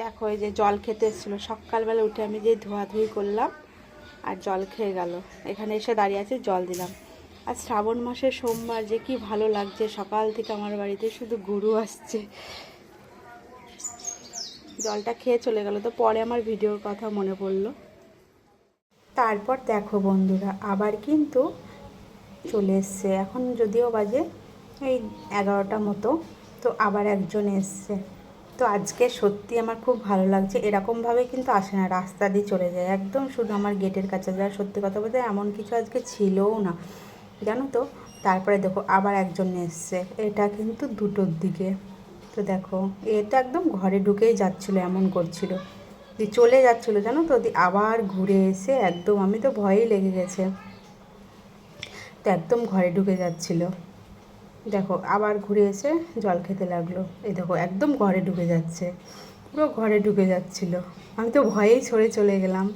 দেখো, এই যে জল খেতে এসেছিল। সকালবেলা উঠে আমি যে ধোয়াধুয়ি করলাম আর জল খেয়ে গেল। এখানে এসে দাঁড়িয়ে আছে, জল দিলাম। আর শ্রাবণ মাসের সোমবার যে কি ভালো লাগছে, সকাল থেকে আমার বাড়িতে শুধু গরু আসছে। জলটা খেয়ে চলে গেল, তো পরে আমার ভিডিওর কথা মনে পড়ল। তারপর দেখো বন্ধুরা, আবার কিন্তু চলে এসছে। এখন যদিও বাজে এই এগারোটা মতো, তো আবার একজন এসছে। তো আজকে সত্যি আমার খুব ভালো লাগছে। এরকমভাবে কিন্তু আসে না, রাস্তা দিয়ে চলে যায়। একদম শুধু আমার গেটের কাছে যায়। সত্যি কথা বলতে এমন কিছু আজকে ছিলও না। জানো তো? তারপরে দেখো আবার একজন এসছে। এটা কিন্তু দুটোর দিকে। তো দেখো, এ তো একদম ঘরে ঢুকেই যাচ্ছিল, এমন করছিল। দিয়ে চলে যাচ্ছিল, জানো তো? দিয়ে আবার ঘুরে এসে একদম, আমি তো ভয়েই লেগে গেছে। তো একদম ঘরে ঢুকে যাচ্ছিল। দেখো, আবার ঘুরে এসে জল খেতে লাগল। এই দেখো, একদম ঘরে ঢুকে যাচ্ছে। পুরো ঘরে ঢুকে যাচ্ছিল। আমি তো ভয়েই ছড়ে চলে গেলাম।